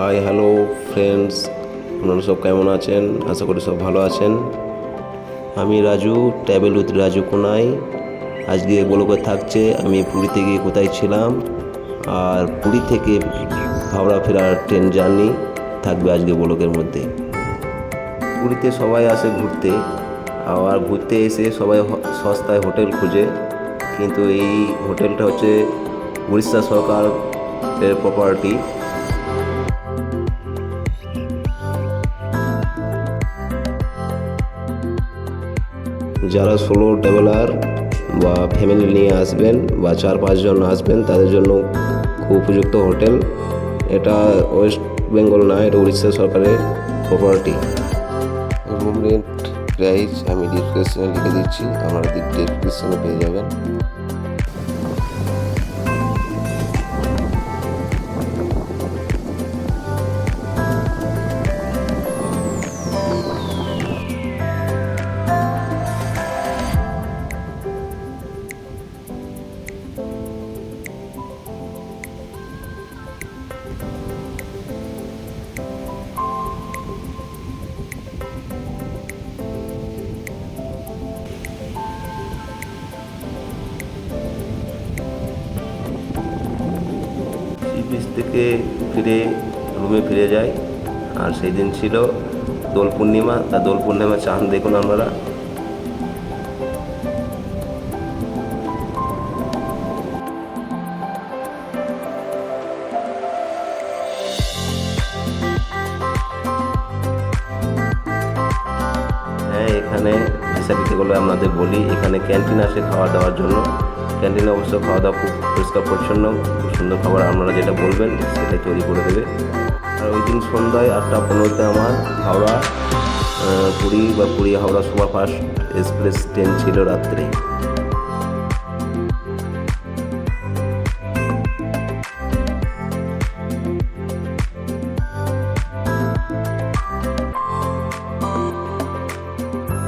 Hi hello friends আপনারা সব কেমন আছেন? আশা করি সব ভালো আছেন। আমি রাজু ট্রাভেল উইথ রাজু কোনাই। আজকে গোলকে থাকছে, আমি পুরীতে গিয়ে কোথায় ছিলাম, আর পুরী থেকে হাওড়া ফেরার ট্রেন জার্নি থাকবে আজকে গোলকের মধ্যে। পুরীতে সবাই আসে ঘুরতে, আবার ঘুরতে এসে সবাই সস্তায় হোটেল খুঁজে। কিন্তু এই হোটেলটা হচ্ছে উড়িষ্যা সরকারের প্রপার্টি যারা সোলো ট্রাভেলার বা ফ্যামিলি নিয়ে আসবেন বা চার পাঁচজন আসবেন, তাদের জন্য খুব উপযুক্ত হোটেল। এটা ওয়েস্ট বেঙ্গল না, এটা উড়িষ্যা সরকারের প্রপার্টি রুম রেন্ট প্রাইস আমি ডিসক্রিপশনে লিখে দিচ্ছি, আপনারা ডিসক্রিপশনে পেয়ে যাবেন। সি বিচ থেকে ফিরে রুমে ফিরে যাই। আর সেই দিন ছিল দোল পূর্ণিমা। তা দোল পূর্ণিমা চাঁদ দেখুন আপনারা। হ্যাঁ এখানে ফ্যাসিলিটিগুলো আপনাদের বলি। এখানে ক্যান্টিন আছে খাওয়া দাওয়ার জন্য। ক্যান্টিনে অবশ্য খাওয়া দাওয়া খুব পরিষ্কার পরিচ্ছন্ন, খুব সুন্দর খাবার আপনারা যেটা বলবেন, সেটাই তৈরি করে দেবে। আর ওই দিন সন্ধ্যায় আটটা পনেরোতে আমার হাওড়া পুরী বা Puri Howrah super fast express train ছিল রাত্রে।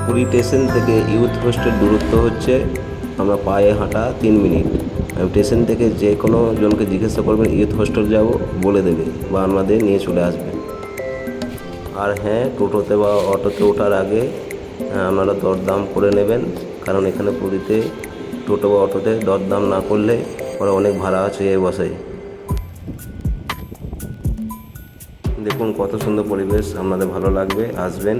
পুরী স্টেশন থেকে ইউথ হোস্টেল দূরত্ব হচ্ছে আমরা পায়ে হাঁটা তিন মিনিট। আমি স্টেশন থেকে যে কোনো জনকে জিজ্ঞাসা করবেন ইউথ হোস্টেল যাব? বলে দেবে বা আমাদের নিয়ে চলে আসবে। আর হ্যাঁ টোটোতে বা অটোতে ওঠার আগে হ্যাঁ, আপনারা দরদাম করে নেবেন। কারণ এখানে পুরীতে টোটো বা অটোতে দরদাম না করলে ওরা অনেক ভাড়া আছে এই বসায়। দেখুন কত সুন্দর পরিবেশ আপনাদের ভালো লাগবে আসবেন।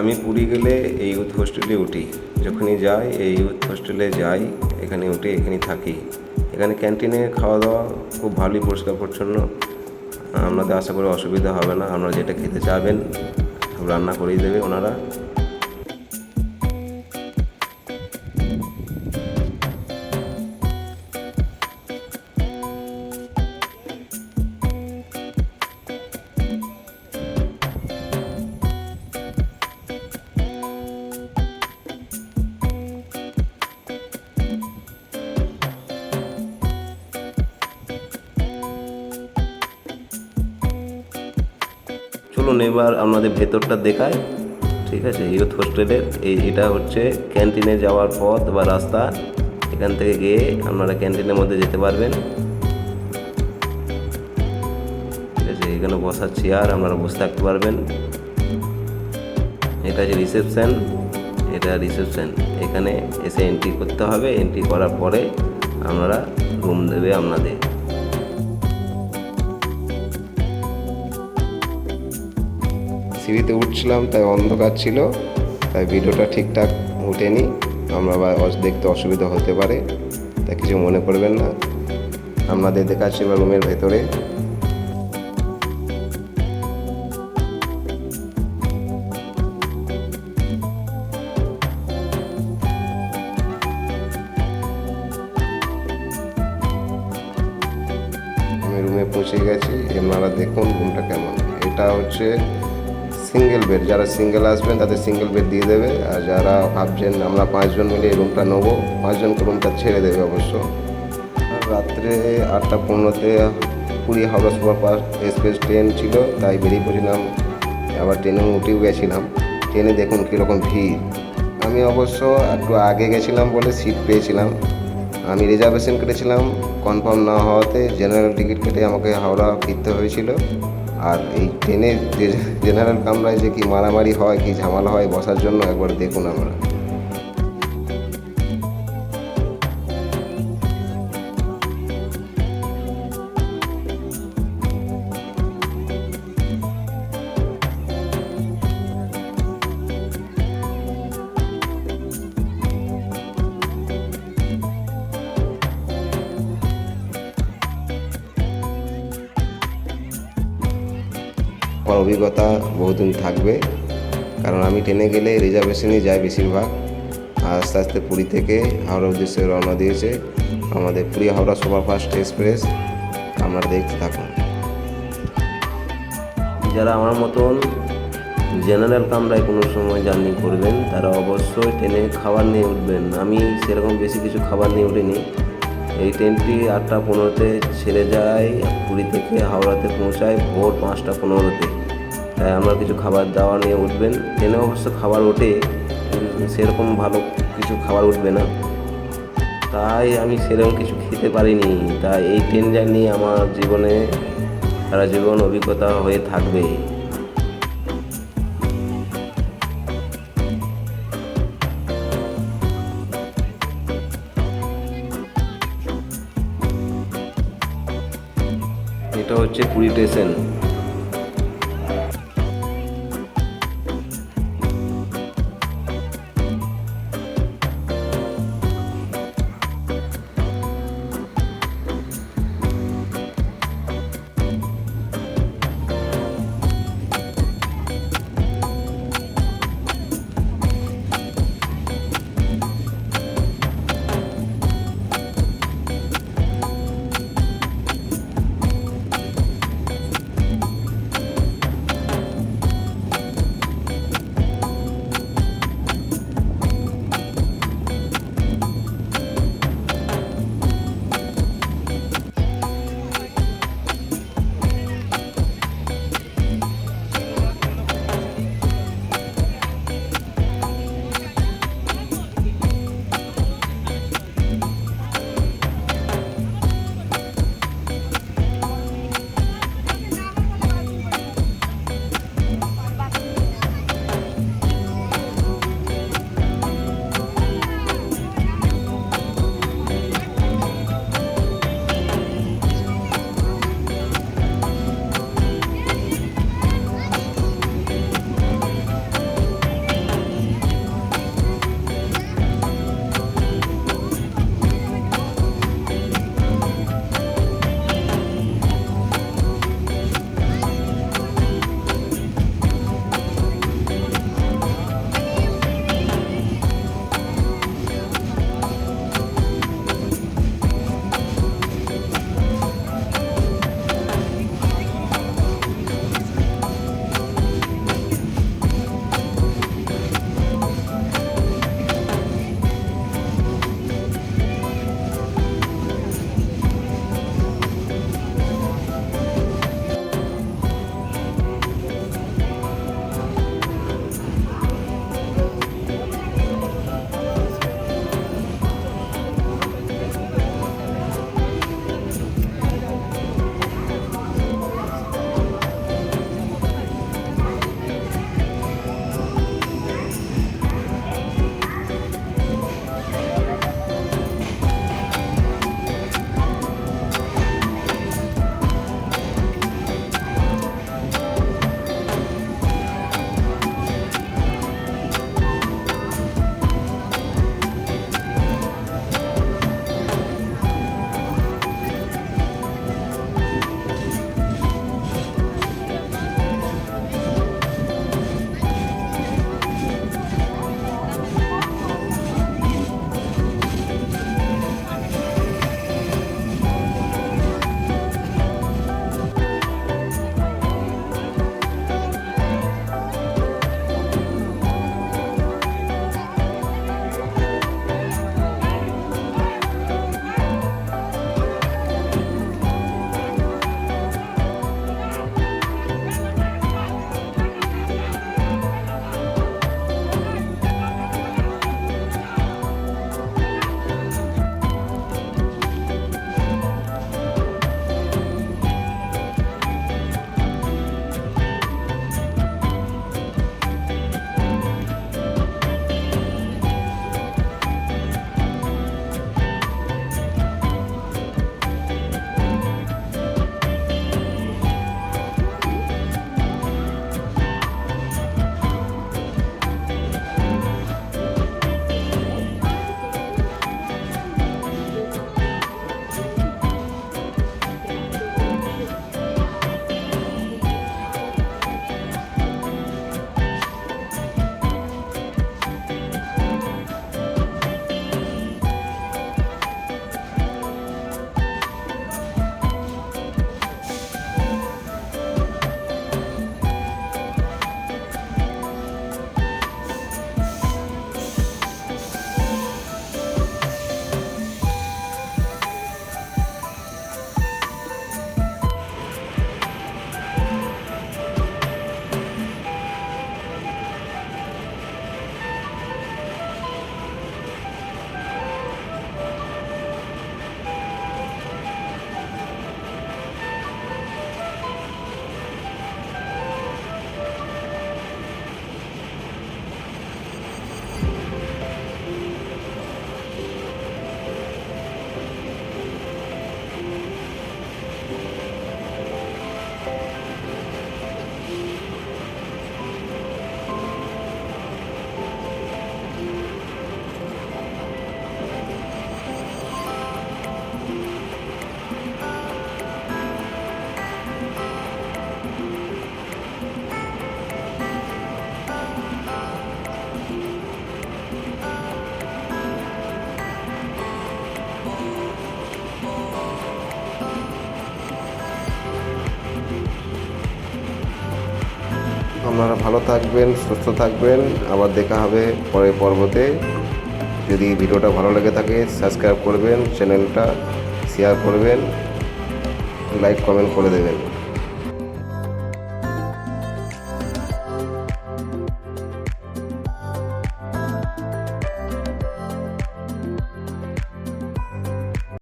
আমি পুরী গেলে এই ইউথ হোস্টেলে উঠি। যখনই যাই, এই ইউথ হোস্টেলে যাই, এখানে উঠে এখানে থাকি। এখানে ক্যান্টিনে খাওয়া দাওয়া খুব ভালোই পরিষ্কার পরিচ্ছন্ন। আপনাদের আশা করি অসুবিধা হবে না। আপনারা যেটা খেতে চাবেন রান্না করেই দেবে ওনারা। চলুন এবার আমাদের ভেতরটা দেখায় ঠিক আছে ইউথ হোস্টেলের এই এটা হচ্ছে ক্যান্টিনে যাওয়ার পথ বা রাস্তা। এখান থেকে গিয়ে আপনারা ক্যান্টিনের মধ্যে যেতে পারবেন। ঠিক আছে, এখানে বসার চেয়ার আপনারা বসে থাকতে পারবেন। এটা হচ্ছে রিসেপশন এটা রিসেপশন এখানে এসে এন্ট্রি করতে হবে। এন্ট্রি করার পরে আপনারা রুম দেবে আপনাদের। সিঁড়িতে উঠছিলাম, তাই অন্ধকার ছিল, তাই ভিডিওটা ঠিকঠাক উঠেনি। আমরা দেখতে অসুবিধা হতে পারে, তাই কিছু মনে করবেন না। আপনাদের দেখাচ্ছি এবার রুমের ভেতরে। সিঙ্গেল বেড যারা সিঙ্গেল আসবেন তাদের সিঙ্গেল বেড দিয়ে দেবে, আর যারা ভাবছেন আমরা পাঁচজন মিলে এই রুমটা নেব, পাঁচজনকে রুমটা ছেড়ে দেবে অবশ্য। রাত্রে আটটা পনেরোতে Puri Howrah super fast express train ছিল, তাই বেরিয়ে পড়ছিলাম। আবার ট্রেনে উঠেও গেছিলাম। ট্রেনে দেখুন কীরকম ভিড়। আমি অবশ্য একটু আগে গেছিলাম বলে সিট পেয়েছিলাম। আমি রিজার্ভেশন কেটেছিলাম। কনফার্ম না হওয়াতে জেনারেল টিকিট কেটে আমাকে হাওড়া ফিরতে হয়েছিল। আর এই ট্রেনের জেনারেল কামরায় যে কি মারামারি হয়, কি ঝামেলা হয়, বসার জন্য একবার দেখুন আমরা অভিজ্ঞতা বহুদিন থাকবে। কারণ আমি ট্রেনে গেলে রিজার্ভেশনই যাই বেশিরভাগ। আস্তে আস্তে পুরী থেকে হাওড়া উদ্দেশ্যে রওনা দিয়েছে। আমাদের পুরী হাওড়া সুপারফাস্ট এক্সপ্রেস। আপনারা দেখতে থাকুন। যারা আমার মতন জেনারেল কামরায় কোনো সময় জার্নি করবেন, তারা অবশ্যই ট্রেনে খাবার নিয়ে উঠবেন। আমি সেরকম বেশি কিছু খাবার নিয়ে উঠিনি। এই ট্রেনটি আটটা পনেরোতে ছেড়ে যায়, পুরী থেকে হাওড়াতে পৌঁছায় ভোর পাঁচটা পনেরোতে। আমরা কিছু খাবার দাবার নিয়ে উঠবেন। ট্রেনে অবশ্য খাবার ওঠে সেরকম ভালো কিছু খাবার উঠবে না। তাই আমি সেরকম কিছু খেতে পারিনি। তাই এই ট্রেন জার্নি আমার জীবনে, সারা জীবন অভিজ্ঞতা হয়ে থাকবে। এটা হচ্ছে পুরী স্টেশন। আপনারা ভালো থাকবেন, সুস্থ থাকবেন। আবার দেখা হবে পরের পর্বতে। যদি ভিডিওটা ভালো লেগে থাকে সাবস্ক্রাইব করবেন চ্যানেলটা শেয়ার করবেন লাইক কমেন্ট করে দেবেন।